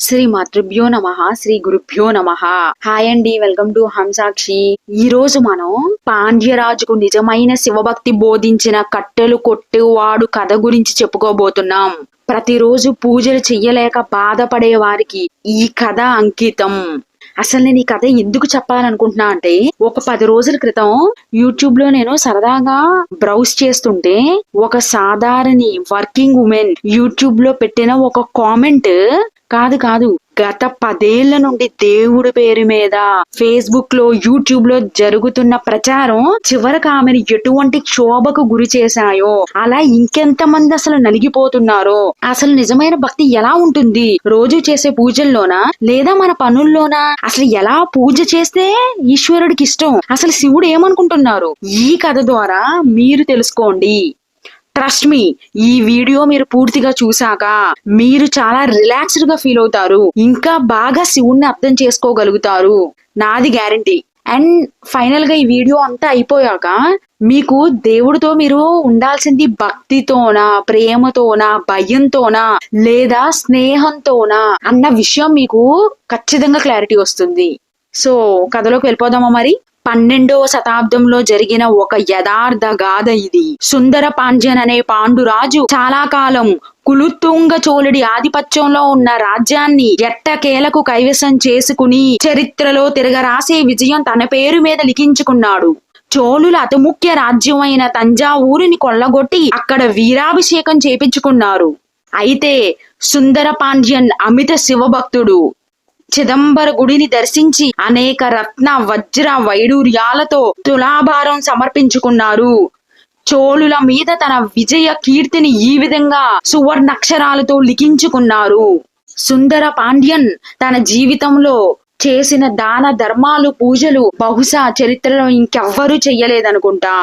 శ్రీ మాతృభ్యో నమ శ్రీ గురుభ్యో నమ. హాయ్ అండి వెల్కమ్ టు హంసాక్షి ఈ రోజు మనం పాండ్యరాజుకు నిజమైన శివభక్తి బోధించిన కట్టెలు కొట్టేవాడు కథ గురించి చెప్పుకోబోతున్నాం. ప్రతిరోజు పూజలు చెయ్యలేక బాధపడే వారికి ఈ కథ అంకితం. అసలు నేను ఈ కథ ఎందుకు చెప్పాలనుకుంటున్నా అంటే ఒక పది రోజుల క్రితం యూట్యూబ్లో నేను సరదాగా బ్రౌజ్ చేస్తుంటే ఒక సాధారణ వర్కింగ్ ఉమెన్ యూట్యూబ్లో పెట్టిన ఒక కామెంట్ కాదు కాదు. గత పదేళ్ళ నుండి దేవుడి పేరు మీద ఫేస్బుక్లో యూట్యూబ్లో జరుగుతున్న ప్రచారం చివరకు ఆమెను ఎటువంటి క్షోభకు గురి చేశాయో అలా ఇంకెంత మంది అసలు నలిగిపోతున్నారో అసలు నిజమైన భక్తి ఎలా ఉంటుంది? రోజు చేసే పూజల్లోనా? లేదా మన పనుల్లోనా? అసలు ఎలా పూజ చేస్తే ఈశ్వరుడికి ఇష్టం అసలు శివుడు ఏమనుకుంటున్నారు? ఈ కథ ద్వారా మీరు తెలుసుకోండి. ట్రస్ట్ మీ ఈ వీడియో మీరు పూర్తిగా చూసాక మీరు చాలా రిలాక్స్డ్గా ఫీల్ అవుతారు. ఇంకా బాగా శివుణ్ణి అర్థం చేసుకోగలుగుతారు. నాది గ్యారంటీ అండ్ ఫైనల్గా ఈ వీడియో అంతా అయిపోయాక మీకు దేవుడితో మీరు ఉండాల్సింది భక్తితోనా ప్రేమతోనా భయంతోనా లేదా స్నేహంతోనా అన్న విషయం మీకు ఖచ్చితంగా క్లారిటీ వస్తుంది. సో కథలోకి వెళ్ళిపోదామా మరి? పన్నెండవ శతాబ్దంలో జరిగిన ఒక యథార్థ గాథ ఇది. సుందర పాండ్యన్ అనే పాండురాజు చాలా కాలం కులుతుంగ చోళుడి ఆధిపత్యంలో ఉన్న రాజ్యాన్ని ఎట్టకేలకు కైవసం చేసుకుని చరిత్రలో తిరగరాసే విజయం తన పేరు మీద లిఖించుకున్నాడు. చోళుల అతి ముఖ్య రాజ్యమైన తంజావూరిని కొల్లగొట్టి అక్కడ వీరాభిషేకం చేపించుకున్నారు. అయితే సుందర పాండ్యన్ అమిత శివభక్తుడు చిదంబర గుడిని దర్శించి అనేక రత్న వజ్ర వైడూర్యాలతో తులాభారం సమర్పించుకున్నారు. చోళుల మీద తన విజయ కీర్తిని ఈ విధంగా సువర్ణక్షరాలతో లిఖించుకున్నారు. సుందర పాండ్యన్ తన జీవితంలో చేసిన దాన ధర్మాలు పూజలు బహుశా చరిత్రలో ఇంకెవ్వరూ చెయ్యలేదనుకుంటా.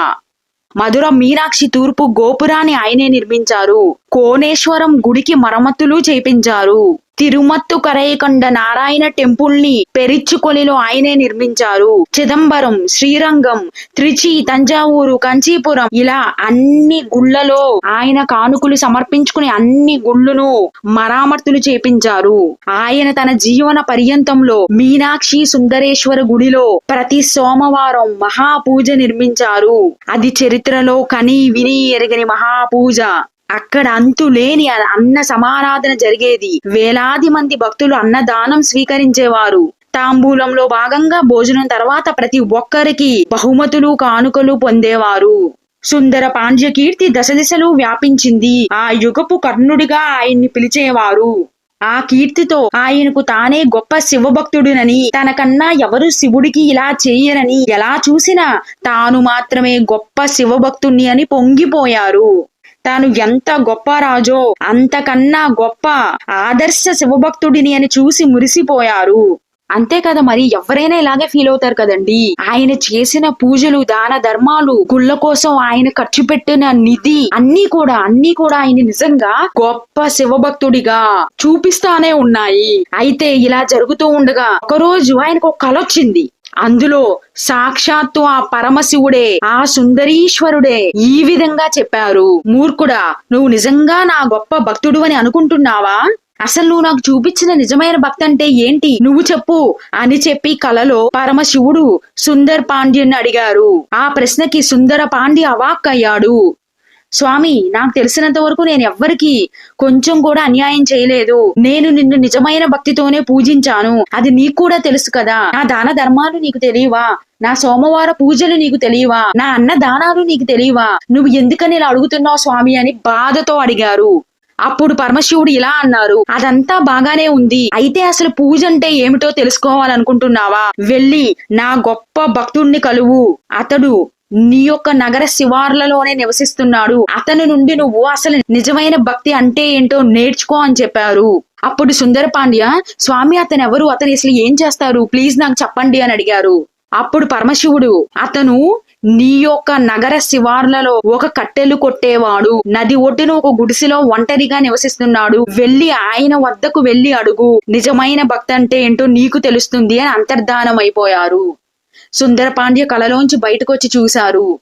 మధుర మీనాక్షి తూర్పు గోపురాన్ని ఆయనే నిర్మించారు. కోనేశ్వరం గుడికి మరమ్మతులు చేపించారు. తిరుమత్తు కరైకొండ నారాయణ టెంపుల్ని పెరిచ్చుకొలిలో ఆయనే నిర్మించారు. చిదంబరం శ్రీరంగం త్రిచి తంజావూరు కంచీపురం ఇలా అన్ని గుళ్ళలో ఆయన కానుకలు సమర్పించుకుని అన్ని గుళ్ళును మరామర్తులు చేపించారు. ఆయన తన జీవన పర్యంతంలో మీనాక్షి సుందరేశ్వర గుడిలో ప్రతి సోమవారం మహాపూజ నిర్మించారు. అది చరిత్రలో కని విని ఎరగని మహాపూజ. అక్కడ అంతు లేని అన్న సమారాధన జరిగేది. వేలాది మంది భక్తులు అన్నదానం స్వీకరించేవారు. తాంబూలంలో భాగంగా భోజనం తర్వాత ప్రతి ఒక్కరికి బహుమతులు కానుకలు పొందేవారు. సుందర పాండ్య కీర్తి దశ దిశలు వ్యాపించింది. ఆ యుగపు కర్ణుడిగా ఆయన్ని పిలిచేవారు. ఆ కీర్తితో ఆయనకు తానే గొప్ప శివభక్తుడినని తనకన్నా ఎవరు శివుడికి ఇలా చేయరని ఎలా చూసినా తాను మాత్రమే గొప్ప శివభక్తుణ్ణి అని పొంగిపోయారు. తాను ఎంత గొప్ప రాజో అంతకన్నా గొప్ప ఆదర్శ శివభక్తుడిని అని చూసి మురిసిపోయారు. అంతే కదా మరి ఎవరైనా ఇలాగే ఫీల్ అవుతారు కదండి? ఆయన చేసిన పూజలు దాన ధర్మాలు గుళ్ళ కోసం ఆయన ఖర్చు పెట్టిన నిధి అన్ని కూడా అన్ని కూడా ఆయన నిజంగా గొప్ప శివభక్తుడిగా చూపిస్తానే ఉన్నాయి. అయితే ఇలా జరుగుతూ ఉండగా ఒకరోజు ఆయనకు ఒక కల వచ్చింది అందులో సాక్షాత్తు ఆ పరమశివుడే ఆ సుందరీశ్వరుడే ఈ విధంగా చెప్పారు. మూర్ఖుడా నువ్వు నిజంగా నా గొప్ప భక్తుడు అని అనుకుంటున్నావా? అసలు నువ్వు నాకు చూపించిన నిజమైన భక్తి అంటే ఏంటి? నువ్వు చెప్పు అని చెప్పి కలలో పరమశివుడు సుందర్ పాండ్యన్ అడిగారు. ఆ ప్రశ్నకి సుందర పాండ్య అవాక్కయ్యాడు. స్వామి నాకు తెలిసినంత వరకు నేను ఎవ్వరికి కొంచెం కూడా అన్యాయం చేయలేదు. నేను నిన్ను నిజమైన భక్తితోనే పూజించాను. అది నీకు కూడా తెలుసు కదా. నా దాన ధర్మాలు నీకు తెలియవా? నా సోమవార పూజలు నీకు తెలియవా? నా అన్న దానాలు నీకు తెలియవా? నువ్వు ఎందుకని ఇలా అడుగుతున్నావు స్వామి అని బాధతో అడిగారు. అప్పుడు పరమశివుడు ఇలా అన్నారు. అదంతా బాగానే ఉంది. అయితే అసలు పూజ అంటే ఏమిటో తెలుసుకోవాలనుకుంటున్నావా? వెళ్ళి నా గొప్ప భక్తుణ్ణి కలువు. అతడు నీ యొక్క నగర శివార్లలోనే నివసిస్తున్నాడు. అతని నుండి నువ్వు అసలు నిజమైన భక్తి అంటే ఏంటో నేర్చుకో అని చెప్పారు. అప్పుడు సుందర పాండ్య స్వామి అతను ఎవరు అతను అసలు ఏం చేస్తారు? ప్లీజ్ నాకు చెప్పండి అని అడిగారు. అప్పుడు పరమశివుడు అతను నీ యొక్క నగర శివార్లలో ఒక కట్టెలు కొట్టేవాడు. నది ఒడ్డున ఒక గుడిసెలో ఒంటరిగా నివసిస్తున్నాడు. వెళ్ళి ఆయన వద్దకు వెళ్ళి అడుగు. నిజమైన భక్తి అంటే ఏంటో నీకు తెలుస్తుంది అని అంతర్ధానం అయిపోయారు సుందర పాండ్య కలలోంచి బయటకు వచ్చి చూశారు.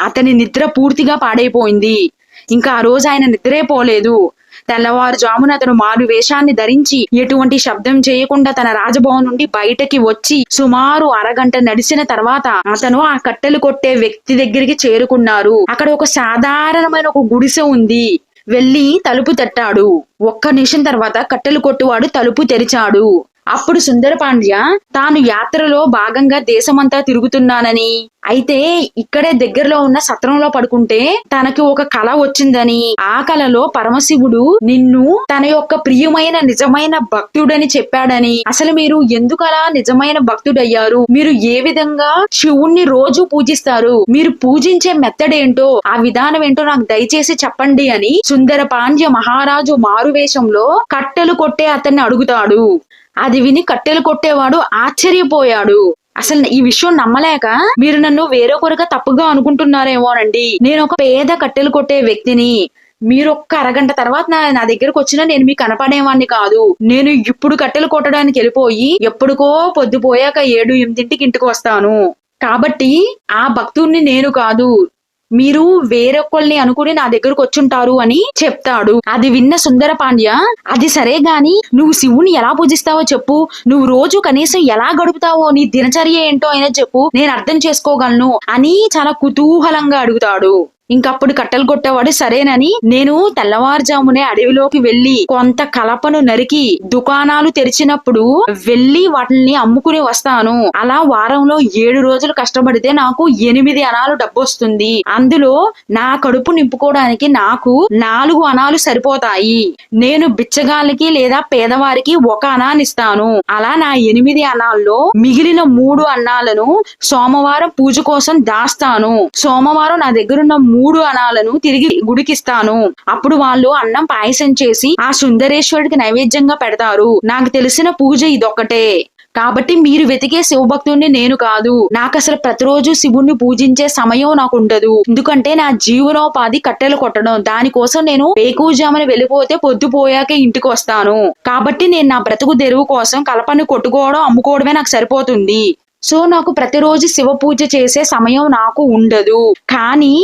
అతని నిద్ర పూర్తిగా పాడైపోయింది. ఇంకా ఆ రోజు ఆయన నిద్రే పోలేదు. తెల్లవారుజామున అతను మారు వేషాన్ని ధరించి ఎటువంటి శబ్దం చేయకుండా తన రాజభవన్ నుండి బయటకి వచ్చి సుమారు అరగంట నడిచిన తర్వాత అతను ఆ కట్టెలు కొట్టే వ్యక్తి దగ్గరికి చేరుకున్నారు. అక్కడ ఒక సాధారణమైన ఒక గుడిసె ఉంది. వెళ్ళి తలుపు తట్టాడు. ఒక్క నిమిషం తర్వాత కట్టెలు కొట్టువాడు తలుపు తెరిచాడు. అప్పుడు సుందర పాండ్య తాను యాత్రలో భాగంగా దేశమంతా తిరుగుతున్నానని. అయితే ఇక్కడే దగ్గరలో ఉన్న సత్రంలో పడుకుంటే తనకి ఒక కళ వచ్చిందని. ఆ కళలో పరమశివుడు నిన్ను తన యొక్క ప్రియమైన నిజమైన భక్తుడని చెప్పాడని. అసలు మీరు ఎందుకు అలా నిజమైన భక్తుడయ్యారు? మీరు ఏ విధంగా శివుణ్ణి రోజు పూజిస్తారు? మీరు పూజించే మెత్తడేంటో ఆ విధానం ఏంటో నాకు దయచేసి చెప్పండి అని సుందర పాండ్య మహారాజు మారువేషంలో కట్టెలు కొట్టే అతన్ని అడుగుతాడు. అది విని కట్టెలు కొట్టేవాడు ఆశ్చర్యపోయాడు. అసలు ఈ విషయం నమ్మలేక మీరు నన్ను వేరొకరుగా తప్పుగా అనుకుంటున్నారేమోనండి నేను ఒక పేద కట్టెలు కొట్టే వ్యక్తిని. మీరు ఒక్క అరగంట తర్వాత నా నా దగ్గరకు వచ్చినా నేను మీకు కనపడేవాడిని కాదు. నేను ఇప్పుడు కట్టెలు కొట్టడానికి వెళ్ళిపోయి ఎప్పుడుకో పొద్దుపోయాక ఏడు ఎనిమిదింటికి ఇంటికి వస్తాను. కాబట్టి ఆ భక్తుడిని నేను కాదు. మీరు వేరొకళ్ళని అనుకుని నా దగ్గరకు వచ్చుంటారు అని చెప్తాడు. అది విన్న సుందర పాండ్య అది సరే గాని నువ్వు శివుని ఎలా పూజిస్తావో చెప్పు. నువ్వు రోజు కనీసం ఎలా గడుపుతావో నీ దినచర్య ఏంటో అయినా చెప్పు. నేను అర్థం చేసుకోగలను అని చాలా కుతూహలంగా అడుగుతాడు. ఇంకప్పుడు కట్టెలు కొట్టేవాడు సరేనని నేను తెల్లవారుజామునే అడవిలోకి వెళ్ళి కొంత కలపను నరికి దుకాణాలు తెరిచినప్పుడు వెళ్ళి వాటిని అమ్ముకుని వస్తాను. అలా వారంలో ఏడు రోజులు కష్టపడితే నాకు ఎనిమిది అనాలు డబ్బు వస్తుంది అందులో నా కడుపు నింపుకోవడానికి నాకు నాలుగు అనాలు సరిపోతాయి. నేను బిచ్చగాళ్ళకి లేదా పేదవారికి ఒక అనానిస్తాను అలా నా ఎనిమిది అనాల్లో మిగిలిన మూడు అన్నాలను సోమవారం పూజ కోసం దాస్తాను. సోమవారం నా దగ్గరున్న మూడు అనాలను తిరిగి గుడికిస్తాను. అప్పుడు వాళ్ళు అన్నం పాయసం చేసి ఆ సుందరేశ్వరుడికి నైవేద్యంగా పెడతారు. నాకు తెలిసిన పూజ ఇదొక్కటే. కాబట్టి మీరు వెతికే శివభక్తుడిని నేను కాదు. నాకు అసలు ప్రతిరోజు శివుణ్ణి పూజించే సమయం నాకు ఉండదు ఎందుకంటే నా జీవనోపాధి కట్టెలు కొట్టడం దానికోసం నేను వేకూజామని వెళ్ళిపోతే పొద్దుపోయాక ఇంటికి వస్తాను. కాబట్టి నేను నా బ్రతుకు తెరువు కోసం కలపని కొట్టుకోవడం అమ్ముకోవడమే నాకు సరిపోతుంది. సో నాకు ప్రతిరోజు శివ పూజ చేసే సమయం నాకు ఉండదు. కానీ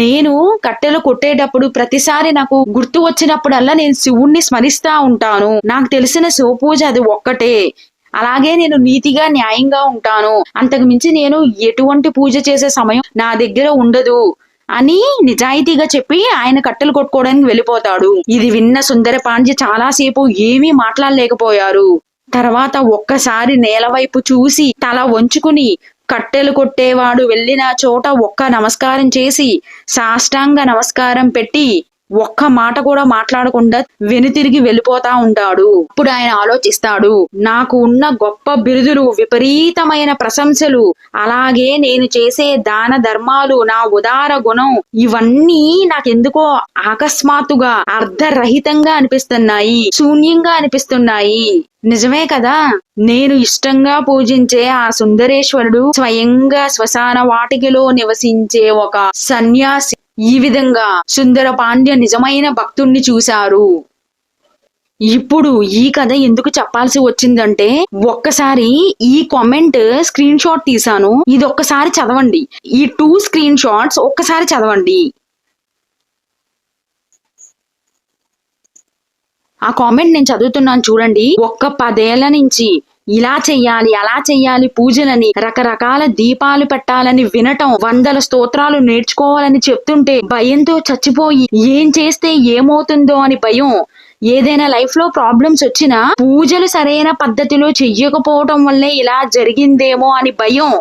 నేను కట్టెలు కొట్టేటప్పుడు ప్రతిసారి నాకు గుర్తు వచ్చినప్పుడల్లా నేను శివుణ్ణి స్మరిస్తా ఉంటాను. నాకు తెలిసిన శివ పూజ అది ఒక్కటే. అలాగే నేను నీతిగా న్యాయంగా ఉంటాను. అంతకు మించి నేను ఎటువంటి పూజ చేసే సమయం నా దగ్గర ఉండదు అని నిజాయితీగా చెప్పి ఆయన కట్టెలు కొట్టుకోవడానికి వెళ్ళిపోతాడు. ఇది విన్న సుందర పాండ్య చాలాసేపు ఏమీ మాట్లాడలేకపోయారు. తర్వాత ఒక్కసారి నేల వైపు చూసి తల వంచుకుని కట్టెలు కొట్టేవాడు వెళ్ళిన చోట ఒక్క నమస్కారం చేసి సాష్టాంగ నమస్కారం పెట్టి ఒక్క మాట కూడా మాట్లాడకుండా వెనుతిరిగి వెళ్ళిపోతా ఉంటాడు. ఇప్పుడు ఆయన ఆలోచిస్తాడు నాకు ఉన్న గొప్ప బిరుదులు విపరీతమైన ప్రశంసలు అలాగే నేను చేసే దాన ధర్మాలు నా ఉదార గుణం ఇవన్నీ నాకెందుకో అకస్మాత్తుగా అర్ధరహితంగా అనిపిస్తున్నాయి శూన్యంగా అనిపిస్తున్నాయి. నిజమే కదా? నేను ఇష్టంగా పూజించే ఆ సుందరేశ్వరుడు స్వయంగా శ్మశాన వాటికలో నివసించే ఒక సన్యాసి. ఈ విధంగా సుందర పాండ్య నిజమైన భక్తుణ్ణి చూశారు. ఇప్పుడు ఈ కథ ఎందుకు చెప్పాల్సి వచ్చిందంటే ఒక్కసారి ఈ కామెంట్ స్క్రీన్ షాట్ తీసాను ఇది ఒక్కసారి చదవండి. ఈ టూ స్క్రీన్ షాట్స్ ఒక్కసారి చదవండి. ఆ కామెంట్ నేను చదువుతున్నాను చూడండి. ఒక్క పదేళ్ళ నుంచి ఇలా చెయ్యాలి అలా చెయ్యాలి పూజలని రకరకాల దీపాలు పెట్టాలని వినటం వందల స్తోత్రాలు నేర్చుకోవాలని చెప్తుంటే భయంతో చచ్చిపోయి ఏం చేస్తే ఏమవుతుందో అని భయం. ఏదైనా లైఫ్లో ప్రాబ్లమ్స్ వచ్చినా పూజలు సరైన పద్ధతిలో చెయ్యకపోవటం వల్లే ఇలా జరిగిందేమో అని భయం.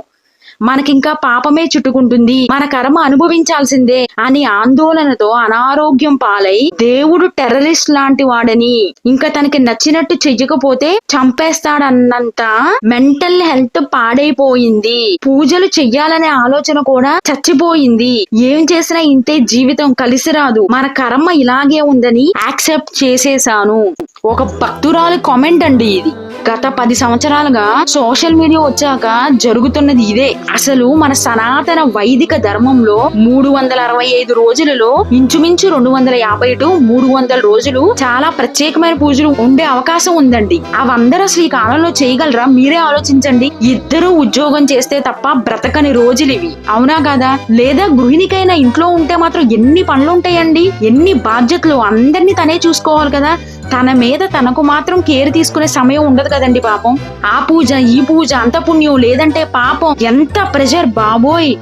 మనకింకా పాపమే చుట్టుకుంటుంది. మన కర్మ అనుభవించాల్సిందే అని ఆందోళనతో అనారోగ్యం పాలై దేవుడు టెర్రరిస్ట్ లాంటి వాడని ఇంకా తనకి నచ్చినట్టు చెయ్యకపోతే చంపేస్తాడన్నంత మెంటల్ హెల్త్ పాడైపోయింది. పూజలు చెయ్యాలనే ఆలోచన కూడా చచ్చిపోయింది. ఏం చేసినా ఇంతే జీవితం కలిసి రాదు. మన కర్మ ఇలాగే ఉందని యాక్సెప్ట్ చేసేసాను ఒక భక్తురాలు కామెంట్ అండి ఇది. గత పది సంవత్సరాలుగా సోషల్ మీడియా వచ్చాక జరుగుతున్నది ఇదే. అసలు మన సనాతన వైదిక ధర్మంలో మూడు వందల అరవై ఐదు రోజులలో ఇంచుమించు రెండు వందల యాభై టు మూడు వందల రోజులు చాలా ప్రత్యేకమైన పూజలు ఉండే అవకాశం ఉందండి. అవందరూ అసలు ఈ కాలంలో చేయగలరా? మీరే ఆలోచించండి. ఇద్దరు ఉద్యోగం చేస్తే తప్ప బ్రతకని రోజులు ఇవి. అవునా కదా? లేదా గృహిణికైనా ఇంట్లో ఉంటే మాత్రం ఎన్ని పనులు ఉంటాయండి ఎన్ని బాధ్యతలు అందరినీ తనే చూసుకోవాలి కదా? తన మీద తనకు మాత్రం కేర్ తీసుకునే సమయం ఉండదు కదండి పాపం. ఆ పూజ ఈ పూజ అంత పుణ్యం లేదంటే పాపం. ఎంత ప్రెషర్ బాబోయ్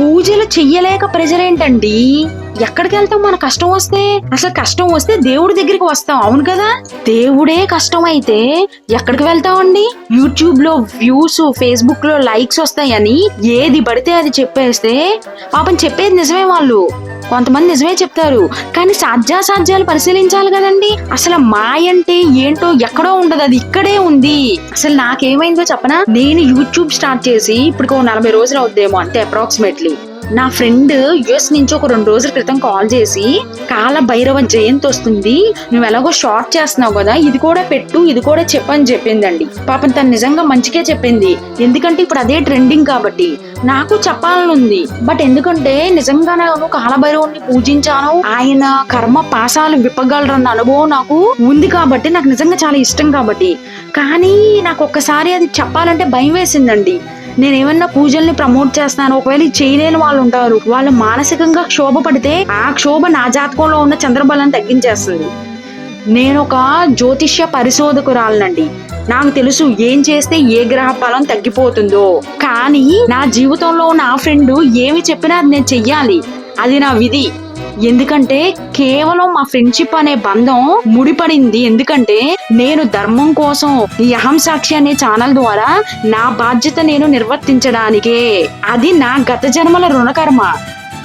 పూజలు చెయ్యలేక ప్రెజర్ ఏంటండి? ఎక్కడికి వెళ్తాం మన కష్టం వస్తే? అసలు కష్టం వస్తే దేవుడి దగ్గరికి వస్తాం అవును కదా? దేవుడే కష్టం అయితే ఎక్కడికి వెళ్తామండి? యూట్యూబ్లో వ్యూస్ ఫేస్బుక్లో లైక్స్ వస్తాయని ఏది పడితే అది చెప్పేస్తే పాపం చెప్పేది నిజమే వాళ్ళు. కొంతమంది నిజమే చెప్తారు కానీ సాధ్యాసాధ్యాలు పరిశీలించాలి కదండి. అసలు మాయ అంటే ఏంటో ఎక్కడో ఉండదు అది ఇక్కడే ఉంది. అసలు నాకేమైందో చెప్పనా? నేను యూట్యూబ్ స్టార్ట్ చేసి ఇప్పుడు నలభై రోజులు అవుద్దేమో అంతే అప్రాక్సిమేట్లీ నా ఫ్రెండ్ యుఎస్ నుంచి ఒక రెండు రోజుల క్రితం కాల్ చేసి కాల భైరవ జయంతి వస్తుంది. నువ్వు ఎలాగో షార్ట్ చేస్తున్నావు కదా ఇది కూడా పెట్టు ఇది కూడా చెప్పని చెప్పిందండి. పాపం తను నిజంగా మంచికే చెప్పింది. ఎందుకంటే ఇప్పుడు అదే ట్రెండింగ్ కాబట్టి. నాకు చెప్పాలని ఉంది బట్ ఎందుకంటే నిజంగా నేను కాలభైరవుని పూజించాను. ఆయన కర్మ పాసాలు విప్పగలరన్న అనుభవం నాకు ఉంది కాబట్టి నాకు నిజంగా చాలా ఇష్టం కాబట్టి. కానీ నాకు ఒక్కసారి అది చెప్పాలంటే భయం వేసిందండి. నేను ఏమన్నా పూజల్ని ప్రమోట్ చేస్తాను ఒకవేళ చేయలేని వాళ్ళు ఉంటారు వాళ్ళు మానసికంగా క్షోభ పడితే ఆ క్షోభ నా జాతకంలో ఉన్న చంద్రబలం తగ్గించేస్తుంది. నేను ఒక జ్యోతిష్య పరిశోధకురాలనండి. నాకు తెలుసు ఏం చేస్తే ఏ గ్రహ బలం తగ్గిపోతుందో. కానీ నా జీవితంలో నా ఫ్రెండ్ ఏమి చెప్పినా అది నేను చెయ్యాలి. అది నా విధి. ఎందుకంటే కేవలం మా ఫ్రెండ్షిప్ అనే బంధం ముడిపడింది. ఎందుకంటే నేను ధర్మం కోసం ఈ అహం సాక్షి అనే ఛానల్ ద్వారా నా బాధ్యత నేను నిర్వర్తించడానికే. అది నా గత జన్మల రుణకర్మ.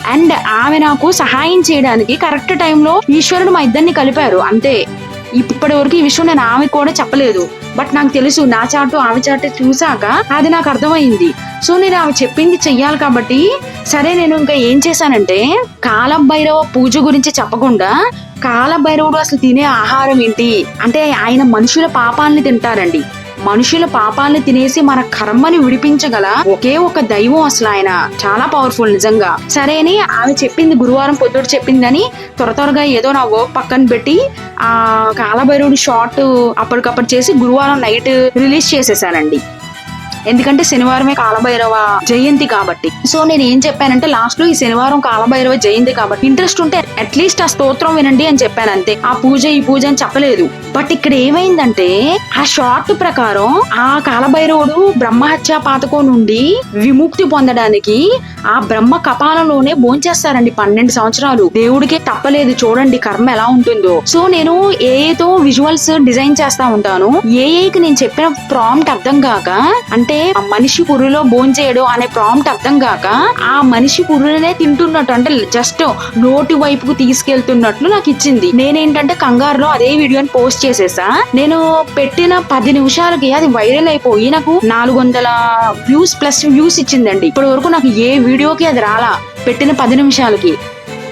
అండ్ ఆమె నాకు సహాయం చేయడానికి కరెక్ట్ టైంలో ఈశ్వరుడు మా ఇద్దరిని కలిపారు. అంతే. ఇప్పటి వరకు ఈ విషయం నేను ఆమె కూడా చెప్పలేదు. బట్ నాకు తెలుసు నా చాటు ఆమె చాటు చూసాక అది నాకు అర్థమైంది. సో నేను ఆమె చెప్పింది చెయ్యాలి కాబట్టి సరే నేను ఇంకా ఏం చేశానంటే కాలభైరవ పూజ గురించి చెప్పకుండా కాలభైరవుడు అసలు తినే ఆహారం ఏంటి? అంటే ఆయన మనుషుల పాపాలని తింటారండి. మనుషుల పాపాలను తినేసి మన కర్మని విడిపించగల ఒకే ఒక దైవం అసలు ఆయన. చాలా పవర్ఫుల్ నిజంగా. సరే అని ఆమె చెప్పింది గురువారం పొద్దుడు చెప్పిందని త్వర త్వరగా ఏదో నా వర్క్ పక్కన పెట్టి ఆ కాలభైరుడు షార్ట్ అప్పటికప్పుడు చేసి గురువారం నైట్ రిలీజ్ చేసేసానండి. ఎందుకంటే శనివారమే కాలభైరవ జయంతి కాబట్టి. సో నేను ఏం చెప్పానంటే లాస్ట్లో ఈ శనివారం కాలభైరవ జయంతి కాబట్టి ఇంట్రెస్ట్ ఉంటే అట్లీస్ట్ ఆ స్తోత్రం వినండి అని చెప్పాను అంతే. ఆ పూజ ఈ పూజ అని చెప్పలేదు. బట్ ఇక్కడ ఏమైందంటే ఆ షార్ట్ ప్రకారం ఆ కాలభైరవుడు బ్రహ్మహత్య పాతకం నుండి విముక్తి పొందడానికి ఆ బ్రహ్మ కపాలంలోనే భోంచేస్తారండి పన్నెండు సంవత్సరాలు. దేవుడికే తప్పలేదు చూడండి కర్మ ఎలా ఉంటుందో. సో నేను ఏఏతో విజువల్స్ డిజైన్ చేస్తా ఉంటాను. ఏఐకి నేను చెప్పిన ప్రాంప్ట్ అర్థం కాక అంటే ఆ మనిషి పురులో భోంచేయడం అనే ప్రాంప్ట్ అర్థం కాక ఆ మనిషి పురులనే తింటున్నట్టు అంటే జస్ట్ నోటి వైపుకు తీసుకెళ్తున్నట్లు నాకు ఇచ్చింది. నేనేంటంటే కంగారులో అదే వీడియోని పోస్ట్ చేసేసా. నేను పెట్టిన పది నిమిషాలకి అది వైరల్ అయిపోయి నాకు నాలుగు వందల వ్యూస్ ప్లస్ వ్యూస్ ఇచ్చిందండి. ఇప్పటి వరకు నాకు ఏ వీడియోకి అది రాలా. పెట్టిన పది నిమిషాలకి.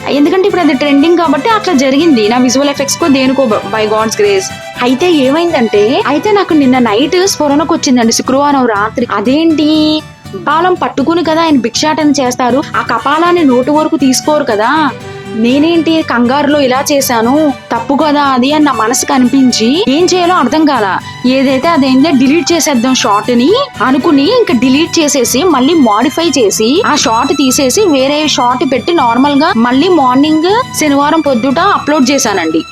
ఎందుకంటే ఇప్పుడు అది ట్రెండింగ్ కాబట్టి అట్లా జరిగింది. నా విజువల్ ఎఫెక్ట్స్ కో దేనికో బై గాడ్స్ గ్రేస్ అయితే ఏమైందంటే అయితే నాకు నిన్న నైట్ స్ఫురణకు వచ్చిందండి. శుక్రవారం రాత్రి. అదేంటి? కపాలం పట్టుకుని కదా ఆయన భిక్షాటన చేస్తారు. ఆ కపాలాన్ని నోటు వరకు తీసుకోరు కదా. నేనేంటి కంగారులో ఇలా చేశాను? తప్పు కదా అది అని నా మనసుకు అనిపించి ఏం చేయాలో అర్థం కాల. ఏదైతే అదేందో డిలీట్ చేసేద్దాం షార్ట్ని అనుకుని ఇంకా డిలీట్ చేసేసి మళ్ళీ మాడిఫై చేసి ఆ షార్ట్ తీసేసి వేరే షార్ట్ పెట్టి నార్మల్గా మళ్ళీ మార్నింగ్ శనివారం పొద్దుట అప్లోడ్ చేశానండి.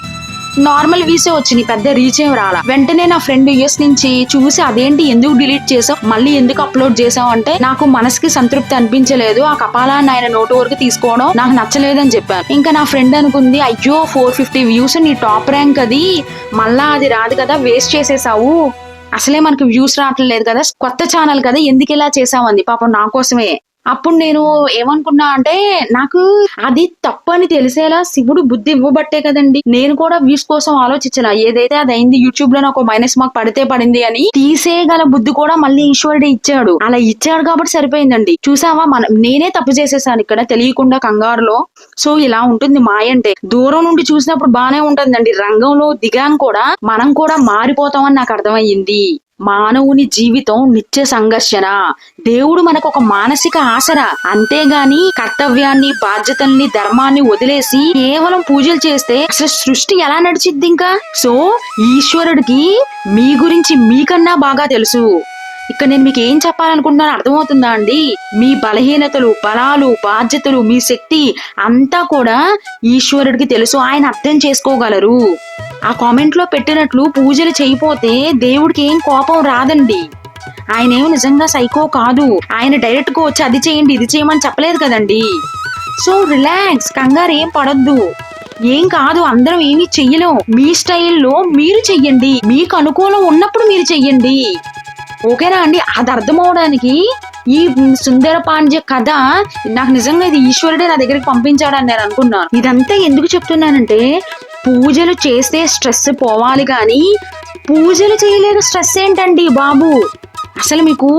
నార్మల్ వీసే వచ్చినాయి పెద్ద రీచ్ ఏం రాలా. వెంటనే నా ఫ్రెండ్ యుఎస్ నుంచి చూసి అదేంటి ఎందుకు డిలీట్ చేసావు మళ్ళీ ఎందుకు అప్లోడ్ చేసావు అంటే నాకు మనసుకి సంతృప్తి అనిపించలేదు ఆ కపాలాన్ని ఆయన నోటు వరకు తీసుకోవడం నాకు నచ్చలేదని చెప్పాను. ఇంకా నా ఫ్రెండ్ అనుకుంది అయ్యో ఫోర్ ఫిఫ్టీ వ్యూస్ నీ టాప్ ర్యాంక్ అది. మళ్ళా అది రాదు కదా వేస్ట్ చేసేసావు. అసలే మనకి వ్యూస్ రావట్లేదు కదా కొత్త ఛానల్ కదా ఎందుకు ఇలా చేసామంది పాపం నా కోసమే. అప్పుడు నేను ఏమనుకున్నా అంటే నాకు అది తప్పు అని తెలిసేలా శివుడు బుద్ధి ఇవ్వబట్టే కదండి. నేను కూడా వ్యూస్ కోసం ఆలోచించిన ఏదైతే అది అయింది యూట్యూబ్లో నాకు మైనస్ మార్క్ పడితే పడింది అని తీసేయగల బుద్ధి కూడా మళ్ళీ ఈశ్వరుడే ఇచ్చాడు. అలా ఇచ్చాడు కాబట్టి సరిపోయిందండి. చూసావా? మనం నేనే తప్పు చేసేసాను ఇక్కడ తెలియకుండా కంగారులో. సో ఇలా ఉంటుంది మాయ అంటే. దూరం నుండి చూసినప్పుడు బానే ఉంటుందండి. రంగంలో దిగాం కూడా మనం కూడా మారిపోతామని నాకు అర్థమయ్యింది. మానవుని జీవితం నిత్య సంఘర్షణ. దేవుడు మనకు ఒక మానసిక ఆసరా. అంతేగాని కర్తవ్యాన్ని బాధ్యతల్ని ధర్మాన్ని వదిలేసి కేవలం పూజలు చేస్తే అసలు సృష్టి ఎలా నడిచిద్ది ఇంకా సో ఈశ్వరుడికి మీ గురించి మీకన్నా బాగా తెలుసు. ఇక్కడ నేను మీకు ఏం చెప్పాలనుకుంటున్నాను అర్థమవుతుందా అండి? మీ బలహీనతలు బలాలు బాధ్యతలు మీ శక్తి అంతా కూడా ఈశ్వరుడికి తెలుసు. ఆయన అర్థం చేసుకోగలరు. ఆ కామెంట్లో పెట్టినట్లు పూజలు చేయపోతే దేవుడికి ఏం కోపం రాదండి. ఆయన ఏమి నిజంగా సైకో కాదు. ఆయన డైరెక్ట్గా వచ్చి అది చేయండి ఇది చేయమని చెప్పలేదు కదండి. సో రిలాక్స్ కంగారు ఏం పడొద్దు. ఏం కాదు అందరం ఏమి చెయ్యలేం. మీ స్టైల్లో మీరు చెయ్యండి. మీకు అనుకూలం ఉన్నప్పుడు మీరు చెయ్యండి. ఓకేనా అండి? అది అర్థం అవడానికి ఈ సుందర పాండ్య కథ నాకు నిజంగా ఇది ఈశ్వరుడే నా దగ్గరికి పంపించాడని నేను అనుకున్నాను. ఇదంతా ఎందుకు చెప్తున్నానంటే పూజలు చేస్తే స్ట్రెస్ పోవాలి కానీ పూజలు చేయలేక స్ట్రెస్ ఏంటండి బాబు? అసలు మీకు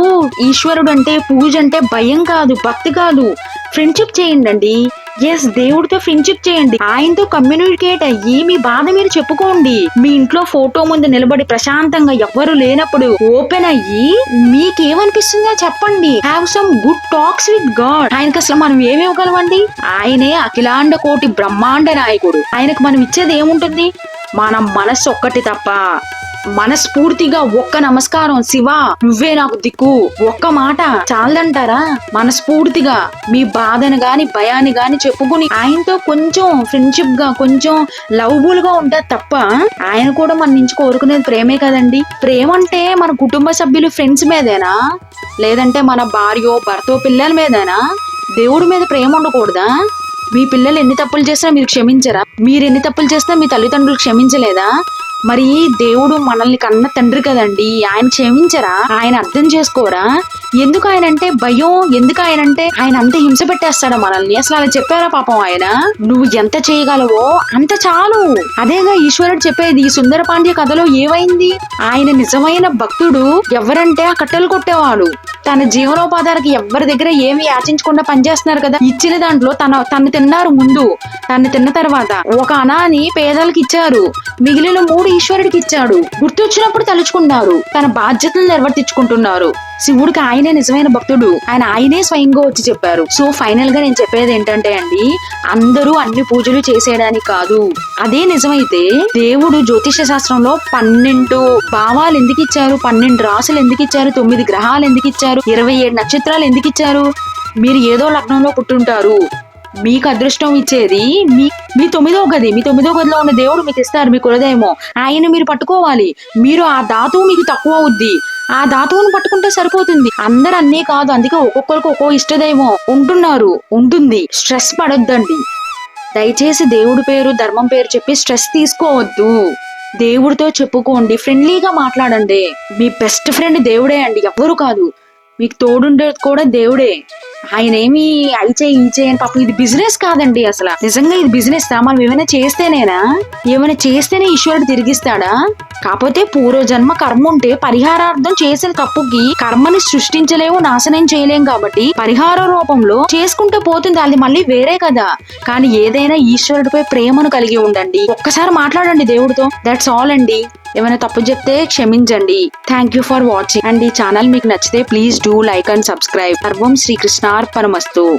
ఈశ్వరుడు అంటే పూజ అంటే భయం కాదు భక్తి కాదు. ఫ్రెండ్షిప్ చేయండి అండి ఎస్ దేవుడితో ఫ్రెండ్షిప్ చేయండి. ఆయనతో కమ్యూనికేట్ అయ్యి మీ బాధ మీరు చెప్పుకోండి. మీ ఇంట్లో ఫోటో ముందు నిలబడి ప్రశాంతంగా ఎవ్వరు లేనప్పుడు ఓపెన్ అయ్యి మీకేమనిపిస్తుందో చెప్పండి. Have some good talks with god ఆయనకి అసలు మనం ఏమి ఇవ్వగలమండి? ఆయనే అఖిలాండ కోటి బ్రహ్మాండ నాయకుడు. ఆయనకు మనం ఇచ్చేది ఏముంటుంది? మన మనస్సు ఒక్కటి తప్ప. మనస్ఫూర్తిగా ఒక్క నమస్కారం శివ. నువ్వే నాకు దిక్కు. ఒక్క మాట చాలదంటారా? మనస్ఫూర్తిగా మీ బాధను గాని భయాన్ని గాని చెప్పుకుని ఆయనతో కొంచెం ఫ్రెండ్షిప్గా కొంచెం లవబుల్గా ఉంటా తప్ప ఆయన కూడా మన నుంచి కోరుకునేది ప్రేమే కదండి. ప్రేమ అంటే మన కుటుంబ సభ్యులు ఫ్రెండ్స్ మీదేనా? లేదంటే మన భార్యో భర్తో పిల్లల మీదేనా? దేవుడి మీద ప్రేమ ఉండకూడదా? మీ పిల్లలు ఎన్ని తప్పులు చేసినా మీరు క్షమించరా? మీరు ఎన్ని తప్పులు చేసినా మీ తల్లిదండ్రులు క్షమించలేదా? మరి దేవుడు మనల్ని కన్న తండ్రి కదండి. ఆయన క్షమించరా? ఆయన అర్థం చేసుకోరా? ఎందుకు ఆయన అంటే భయం? ఎందుకు ఆయన అంటే ఆయన అంత హింస పెట్టేస్తాడా మనల్ని? అసలు అలా చెప్పారా పాపం ఆయన? నువ్వు ఎంత చేయగలవో అంత చాలు. అదేగా ఈశ్వరుడు చెప్పేది ఈ సుందర పాండ్య కథలో ఏమైంది? ఆయన నిజమైన భక్తుడు ఎవరంటే ఆ కట్టెలు కొట్టేవాడు. తన జీవనోపాధానికి ఎవరి దగ్గర ఏమి యాచించకుండా పనిచేస్తున్నారు కదా. ఇచ్చిన దాంట్లో తన తను తిన్నారు ముందు తను తిన్న తర్వాత. ఒక అనాని పేదలకు ఇచ్చారు. మిగిలిన మూడు ఈశ్వరుడికి ఇచ్చాడు. గుర్తొచ్చినప్పుడు తలుచుకున్నారు. తన బాధ్యతలు నిర్వర్తించుకుంటున్నారు శివుడికి ఆయనే నిజమైన భక్తుడు. ఆయన ఆయనే స్వయంగా వచ్చి చెప్పారు. సో ఫైనల్గా నేను చెప్పేది ఏంటంటే అండి అందరూ అన్ని పూజలు చేసేయడానికి కాదు. అదే నిజమైతే దేవుడు జ్యోతిష శాస్త్రంలో పన్నెండు భావాలు ఎందుకు ఇచ్చారు? పన్నెండు రాసులు ఎందుకు ఇచ్చారు? తొమ్మిది గ్రహాలు ఎందుకు ఇచ్చారు? ఇరవై ఏడు నక్షత్రాలు ఎందుకు ఇచ్చారు? మీరు ఏదో లగ్నంలో పుట్టుంటారు. మీకు అదృష్టం ఇచ్చేది మీ మీ తొమ్మిదో గది మీ తొమ్మిదో గదిలో ఉన్న దేవుడు మీకు ఇస్తారు మీ కులదేమో ఆయన మీరు పట్టుకోవాలి. మీరు ఆ ధాతువు మీకు తక్కువ అవుద్ది. ఆ ధాతువును పట్టుకుంటే సరిపోతుంది. అందరు అన్నీ కాదు అందుకే ఒక్కొక్కరికి ఒక్కో ఇష్టదైవం ఉంటున్నారు ఉంటుంది. స్ట్రెస్ పడొద్దండి. దయచేసి దేవుడి పేరు ధర్మం పేరు చెప్పి స్ట్రెస్ తీసుకోవద్దు. దేవుడితో చెప్పుకోండి ఫ్రెండ్లీగా మాట్లాడండి. మీ బెస్ట్ ఫ్రెండ్ దేవుడే అండి ఎవ్వరు కాదు. మీకు తోడుండేది కూడా దేవుడే. ఆయన ఏమి అయి ఇచ్చే అని పాపం ఇది బిజినెస్ కాదండి అసలు. నిజంగా ఇది బిజినెస్ మనం ఏమైనా చేస్తేనేనా? ఏమైనా చేస్తేనే ఈశ్వరుడు తిరిగిస్తాడా? కాకపోతే పూర్వజన్మ కర్మ ఉంటే పరిహారార్థం చేసిన తప్పుకి కర్మని సృష్టించలేము నాశనం చేయలేం కాబట్టి పరిహార రూపంలో చేసుకుంటూ పోతుంది. అది మళ్ళీ వేరే కదా. కానీ ఏదైనా ఈశ్వరుడిపై ప్రేమను కలిగి ఉండండి. ఒక్కసారి మాట్లాడండి దేవుడితో. దట్స్ ఆల్ అండి. ఏమైనా తప్పు చెప్తే క్షమించండి. Thank you for watching and ఈ ఛానల్ మీకు నచ్చితే please do like and subscribe. సర్వం శ్రీకృష్ణార్పణమస్తు